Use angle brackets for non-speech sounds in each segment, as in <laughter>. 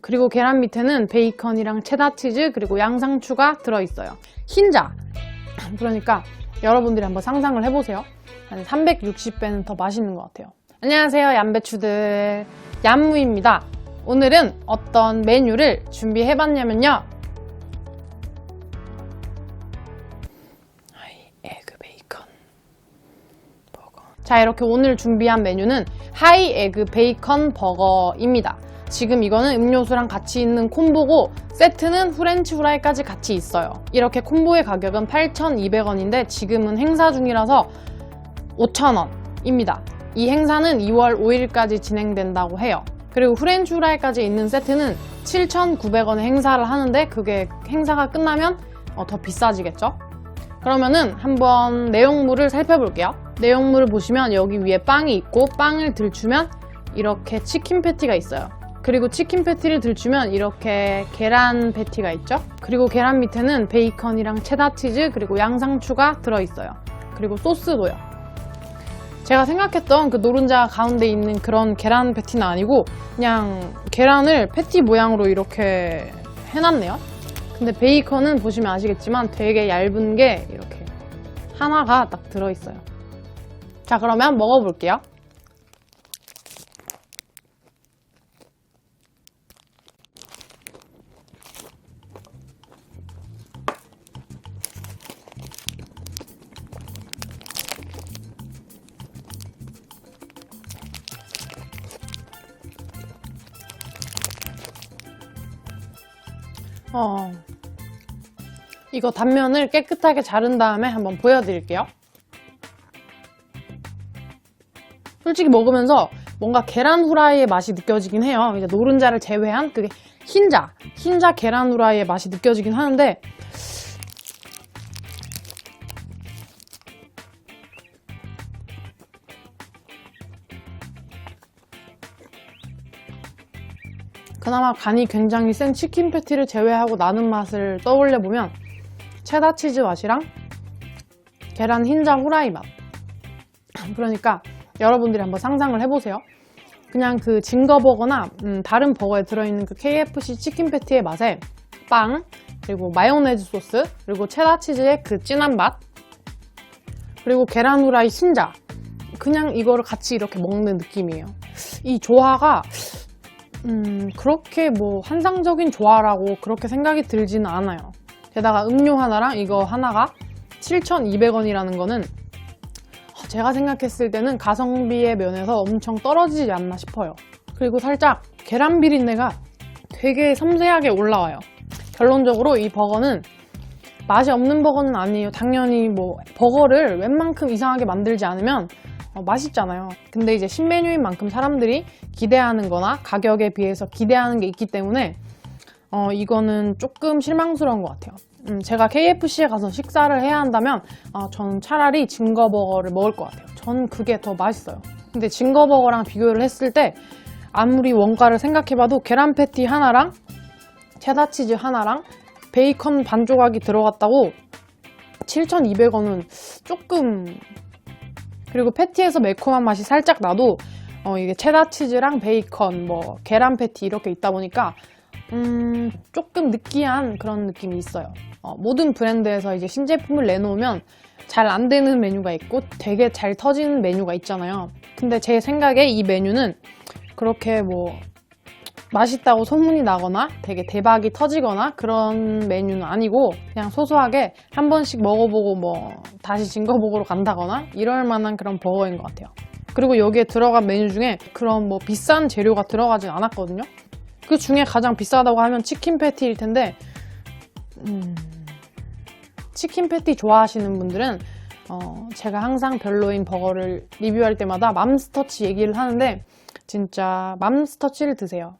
그리고 계란 밑에는 베이컨이랑 체다 치즈 그리고 양상추가 들어있어요. 흰자. 그러니까 여러분들이 한번 상상을 해보세요. 한 360배는 더 맛있는 것 같아요. 안녕하세요, 얌배추들. 얌무입니다. 오늘은 어떤 메뉴를 준비해봤냐면요. 자, 이렇게 오늘 준비한 메뉴는 하이 에그 베이컨 버거입니다. 지금 이거는 음료수랑 같이 있는 콤보고 세트는 후렌치 후라이까지 같이 있어요. 이렇게 콤보의 가격은 8,200원인데 지금은 행사 중이라서 5,000원입니다. 이 행사는 2월 5일까지 진행된다고 해요. 그리고 후렌치 후라이까지 있는 세트는 7,900원에 행사를 하는데 그게 행사가 끝나면 어, 더 비싸지겠죠? 그러면은 한번 내용물을 살펴볼게요. 내용물을 보시면 여기 위에 빵이 있고 빵을 들추면 이렇게 치킨 패티가 있어요. 그리고 치킨 패티를 들추면 이렇게 계란 패티가 있죠. 그리고 계란 밑에는 베이컨이랑 체다 치즈 그리고 양상추가 들어있어요. 그리고 소스도요. 제가 생각했던 그 노른자 가운데 있는 그런 계란 패티는 아니고 그냥 계란을 패티 모양으로 이렇게 해놨네요. 근데 베이컨은 보시면 아시겠지만 되게 얇은 게 이렇게 하나가 딱 들어있어요. 자, 그러면 먹어볼게요. 어, 이거 단면을 깨끗하게 자른 다음에 한번 보여드릴게요. 솔직히 먹으면서 뭔가 계란 후라이의 맛이 느껴지긴 해요. 이제 노른자를 제외한 그게 흰자, 흰자 계란 후라이의 맛이 느껴지긴 하는데 그나마 간이 굉장히 센 치킨 패티를 제외하고 나는 맛을 떠올려 보면 체다 치즈 맛이랑 계란 흰자 후라이 맛. <laughs> 그러니까 여러분들이 한번 상상을 해보세요. 그냥 그 징거버거나 음, 다른 버거에 들어있는 그 KFC 치킨 패티의 맛에 빵, 그리고 마요네즈 소스, 그리고 체다 치즈의 그 진한 맛, 그리고 계란 후라이 신자. 그냥 이거를 같이 이렇게 먹는 느낌이에요. 이 조화가 음, 그렇게 뭐 환상적인 조화라고 그렇게 생각이 들지는 않아요. 게다가 음료 하나랑 이거 하나가 7,200원이라는 거는 제가 생각했을 때는 가성비의 면에서 엄청 떨어지지 않나 싶어요. 그리고 살짝 계란 비린내가 되게 섬세하게 올라와요. 결론적으로 이 버거는 맛이 없는 버거는 아니에요. 당연히 뭐 버거를 웬만큼 이상하게 만들지 않으면 어, 맛있잖아요. 근데 이제 신메뉴인 만큼 사람들이 기대하는 거나 가격에 비해서 기대하는 게 있기 때문에 어, 이거는 조금 실망스러운 것 같아요. 음, 제가 KFC에 가서 식사를 해야 한다면 어, 저는 차라리 징거버거를 먹을 것 같아요. 저는 그게 더 맛있어요. 근데 징거버거랑 비교를 했을 때 아무리 원가를 생각해봐도 계란 패티 하나랑 체다 치즈 하나랑 베이컨 반 조각이 들어갔다고 7,200원은 조금 그리고 패티에서 매콤한 맛이 살짝 나도 어, 이게 체다 치즈랑 베이컨, 뭐 계란 패티 이렇게 있다 보니까 음, 조금 느끼한 그런 느낌이 있어요. 어, 모든 브랜드에서 이제 신제품을 내놓으면 잘 안 되는 메뉴가 있고 되게 잘 터지는 메뉴가 있잖아요. 근데 제 생각에 이 메뉴는 그렇게 뭐 맛있다고 소문이 나거나 되게 대박이 터지거나 그런 메뉴는 아니고 그냥 소소하게 한 번씩 먹어보고 뭐 다시 진거보고로 간다거나 이럴 만한 그런 버거인 것 같아요. 그리고 여기에 들어간 메뉴 중에 그런 뭐 비싼 재료가 들어가진 않았거든요. 그 중에 가장 비싸다고 하면 치킨 패티일 텐데 음, 치킨 패티 좋아하시는 분들은 어, 제가 항상 별로인 버거를 리뷰할 때마다 맘스터치 얘기를 하는데 진짜 맘스터치를 드세요.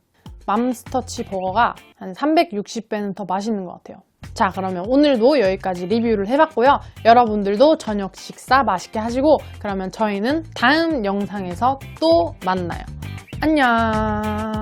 맘스터치 버거가 한 360배는 더 맛있는 것 같아요. 자, 그러면 오늘도 여기까지 리뷰를 해봤고요. 여러분들도 저녁 식사 맛있게 하시고, 그러면 저희는 다음 영상에서 또 만나요. 안녕!